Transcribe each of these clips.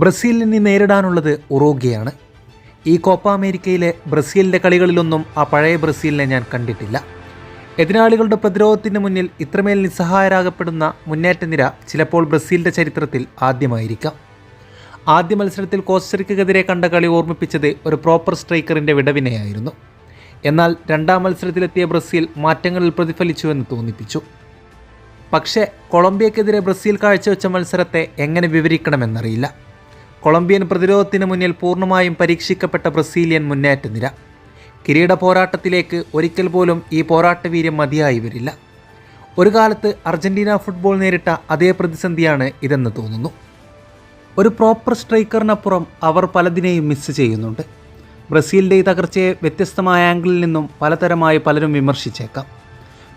ബ്രസീലിനെ നേരിടാനുള്ളത് ഉറോഗ്യയാണ് ഈ കോപ്പ അമേരിക്കയിലെ ബ്രസീലിന്റെ കളികളിലൊന്നും ആ പഴയ ബ്രസീലിനെ ഞാൻ കണ്ടിട്ടില്ല. എതിരാളികളുടെ പ്രതിരോധത്തിന് മുന്നിൽ ഇത്രമേൽ നിസ്സഹായരാകപ്പെടുന്ന മുന്നേറ്റ നിര ചിലപ്പോൾ ബ്രസീലിന്റെ ചരിത്രത്തിൽ ആദ്യമായിരിക്കാം. ആദ്യ മത്സരത്തിൽ കോസ്റ്ററിക്കെതിരെ കണ്ട കളി ഓർമ്മിപ്പിച്ചത് ഒരു പ്രോപ്പർ സ്ട്രൈക്കറിന്റെ വിടവിനെയായിരുന്നു. എന്നാൽ രണ്ടാം മത്സരത്തിലെത്തിയ ബ്രസീൽ മാറ്റങ്ങളിൽ പ്രതിഫലിച്ചുവെന്ന് തോന്നിപ്പിച്ചു. പക്ഷേ കൊളംബിയക്കെതിരെ ബ്രസീൽ കാഴ്ചവെച്ച മത്സരത്തെ എങ്ങനെ വിവരിക്കണമെന്നറിയില്ല. കൊളംബിയൻ പ്രതിരോധത്തിന് മുന്നിൽ പൂർണമായും പരീക്ഷിക്കപ്പെട്ട ബ്രസീലിയൻ മുന്നേറ്റ നിര. കിരീട പോരാട്ടത്തിലേക്ക് ഒരിക്കൽ പോലും ഈ പോരാട്ടവീര്യം മതിയായി വരില്ല. ഒരു കാലത്ത് അർജന്റീന ഫുട്ബോൾ നേരിട്ട അതേ പ്രതിസന്ധിയാണ് ഇതെന്ന് തോന്നുന്നു. ഒരു പ്രോപ്പർ സ്ട്രൈക്കറിനപ്പുറം അവർ പലതിനെയും മിസ് ചെയ്യുന്നുണ്ട്. ബ്രസീലിന്റെ ഈ തകർച്ചയെ വ്യത്യസ്തമായ ആംഗിളിൽ നിന്നും പലതരമായി പലരും വിമർശിച്ചേക്കാം.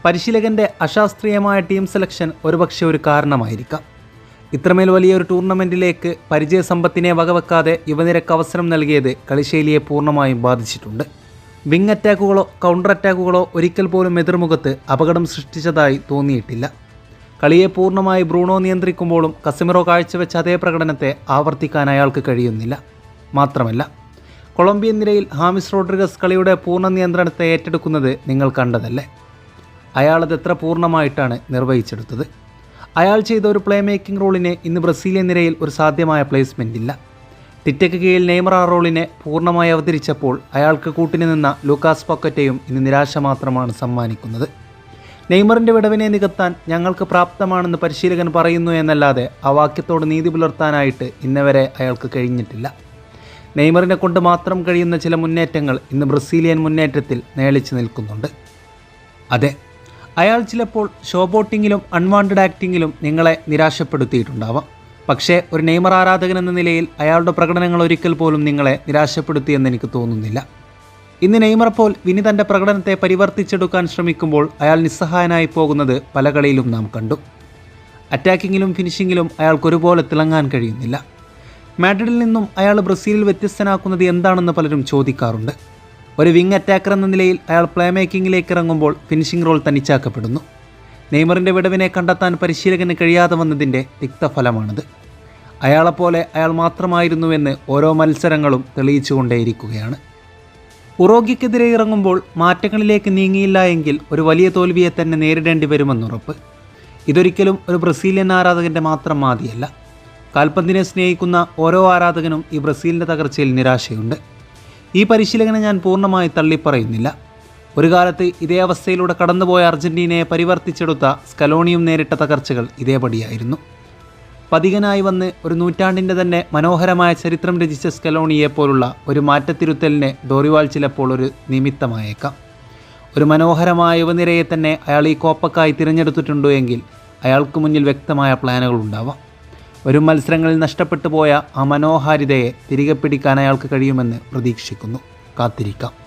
പരിശീലകന്റെ അശാസ്ത്രീയമായ ടീം സെലക്ഷൻ ഒരുപക്ഷെ ഒരു കാരണമായിരിക്കാം. ഇത്രമേൽ വലിയൊരു ടൂർണമെന്റിലേക്ക് പരിചയസമ്പത്തിനെ വകവെക്കാതെ യുവനിരക്ക് അവസരം നൽകിയത് കളിശൈലിയെ പൂർണമായും ബാധിച്ചിട്ടുണ്ട്. വിങ് അറ്റാക്കുകളോ കൗണ്ടർ അറ്റാക്കുകളോ ഒരിക്കൽ പോലും എതിർമുഖത്ത് അപകടം സൃഷ്ടിച്ചതായി തോന്നിയിട്ടില്ല. കളിയെ പൂർണമായി ബ്രൂണോ നിയന്ത്രിക്കുമ്പോഴും കസിമിറോ കാഴ്ചവെച്ച അതേ പ്രകടനത്തെ ആവർത്തിക്കാൻ അയാൾക്ക് കഴിയുന്നില്ല. മാത്രമല്ല കൊളംബിയൻ നിരയിൽ ഹാമിസ് റോഡ്രിഗസ് കളിയുടെ പൂർണ നിയന്ത്രണത്തെ ഏറ്റെടുക്കുന്നത് നിങ്ങൾ കണ്ടതല്ലേ? അയാളത് എത്ര പൂർണമായിട്ടാണ് നിർവഹിച്ചെടുത്തത്? അയാൾ ചെയ്ത ഒരു പ്ലേ മേക്കിംഗ് റോളിന് ഇന്ന് ബ്രസീലിയൻ നിരയിൽ ഒരു സാധ്യമായ പ്ലേസ്മെന്റ് ഇല്ല. ടിറ്റയ്ക്ക് കീഴിൽ നെയ്മർ ആ റോളിനെ പൂർണമായി അവതരിച്ചപ്പോൾ അയാൾക്ക് കൂട്ടിന് നിന്ന ലൂക്കാസ് പൊക്കറ്റയും ഇന്ന് നിരാശ മാത്രമാണ് സമ്മാനിക്കുന്നത്. നെയ്മറിന്റെ വിടവിനെ നികത്താൻ ഞങ്ങൾക്ക് പ്രാപ്തമാണെന്ന് പരിശീലകൻ പറയുന്നു എന്നല്ലാതെ ആ വാക്യത്തോട് നീതി പുലർത്താനായിട്ട് ഇന്നവരെ അയാൾക്ക് കഴിഞ്ഞിട്ടില്ല. നെയ്മറിനെ കൊണ്ട് മാത്രം കഴിയുന്ന ചില മുന്നേറ്റങ്ങൾ ഇന്ന് ബ്രസീലിയൻ മുന്നേറ്റത്തിൽ നേളിച്ചു നിൽക്കുന്നുണ്ട്. അതെ അയാൾ ചിലപ്പോൾ ഷോബോട്ടിങ്ങിലും അൺവാണ്ടഡ് ആക്ടിങ്ങിലും നിങ്ങളെ നിരാശപ്പെടുത്തിയിട്ടുണ്ടാവാം. പക്ഷേ ഒരു നെയ്മർ ആരാധകൻ എന്ന നിലയിൽ അയാളുടെ പ്രകടനങ്ങൾ ഒരിക്കൽ പോലും നിങ്ങളെ നിരാശപ്പെടുത്തിയെന്ന് എനിക്ക് തോന്നുന്നില്ല. ഇന്ന് നെയ്മർ പോൽ വിനി തന്റെ പ്രകടനത്തെ പരിവർത്തിച്ചെടുക്കാൻ ശ്രമിക്കുമ്പോൾ അയാൾ നിസ്സഹായനായി പോകുന്നത് പല കളിയിലും നാം കണ്ടു. അറ്റാക്കിങ്ങിലും ഫിനിഷിങ്ങിലും അയാൾക്ക് ഒരുപോലെ തിളങ്ങാൻ കഴിയുന്നില്ല. മാഡ്രിഡിൽ നിന്നും അയാൾ ബ്രസീലിൽ വ്യത്യസ്തനാക്കുന്നത് എന്താണെന്ന് പലരും ചോദിക്കാറുണ്ട്. ഒരു വിങ് അറ്റാക്കർ എന്ന നിലയിൽ അയാൾ പ്ലേ മേക്കിങ്ങിലേക്ക് ഇറങ്ങുമ്പോൾ ഫിനിഷിംഗ് റോൾ തനിച്ചാക്കപ്പെടുന്നു. നെയ്മറിന്റെ വിടവിനെ കണ്ടെത്താൻ പരിശീലകന് കഴിയാതെ വന്നതിന്റെ തിക്തഫലമാണിത് അയാളെപ്പോലെ അയാൾ മാത്രമായിരുന്നുവെന്ന് ഓരോ മത്സരങ്ങളും തെളിയിച്ചുകൊണ്ടേയിരിക്കുകയാണ്. ഉറോഗിക്കെതിരെ ഇറങ്ങുമ്പോൾ മാറ്റങ്ങളിലേക്ക് നീങ്ങിയില്ല എങ്കിൽ ഒരു വലിയ തോൽവിയെ തന്നെ നേരിടേണ്ടി വരുമെന്നുറപ്പ് ഇതൊരിക്കലും ഒരു ബ്രസീലിയൻ ആരാധകന്റെ മാത്രം മാതിയല്ല. കാൽപന്തിനെ സ്നേഹിക്കുന്ന ഓരോ ആരാധകനും ഈ ബ്രസീലിന്റെ തകർച്ചയിൽ നിരാശയുണ്ട്. ഈ പരിശീലകനെ ഞാൻ പൂർണമായി തള്ളിപ്പറയുന്നില്ല. ഒരു കാലത്ത് ഇതേ അവസ്ഥയിലൂടെ കടന്നുപോയ അർജന്റീനയെ പരിവർത്തിച്ചെടുത്ത സ്കലോണിയും നേരിട്ട തകർച്ചകൾ ഇതേപടിയായിരുന്നു. പതികനായി വന്ന് ഒരു നൂറ്റാണ്ടിന്റെ തന്നെ മനോഹരമായ ചരിത്രം രചിച്ച സ്കലോണിയെ പോലുള്ള ഒരു മാറ്റത്തിരുത്തലിനെ ഡോറിവാൾ ചിലപ്പോൾ ഒരു നിമിത്തമായേക്കാം. ഒരു മനോഹരമായ യുവനിരയെ തന്നെ അയാൾ ഈ കോപ്പക്കായി തിരഞ്ഞെടുത്തിട്ടുണ്ടോ എങ്കിൽ അയാൾക്ക് മുന്നിൽ വ്യക്തമായ പ്ലാനുകൾ ഉണ്ടാവാം. വരും മത്സരങ്ങളിൽ നഷ്ടപ്പെട്ടു പോയ ആ മനോഹാരിതയെ തിരികെ പിടിക്കാൻ അയാൾക്ക് കഴിയുമെന്ന് പ്രതീക്ഷിക്കുന്നു. കാത്തിരിക്കാം.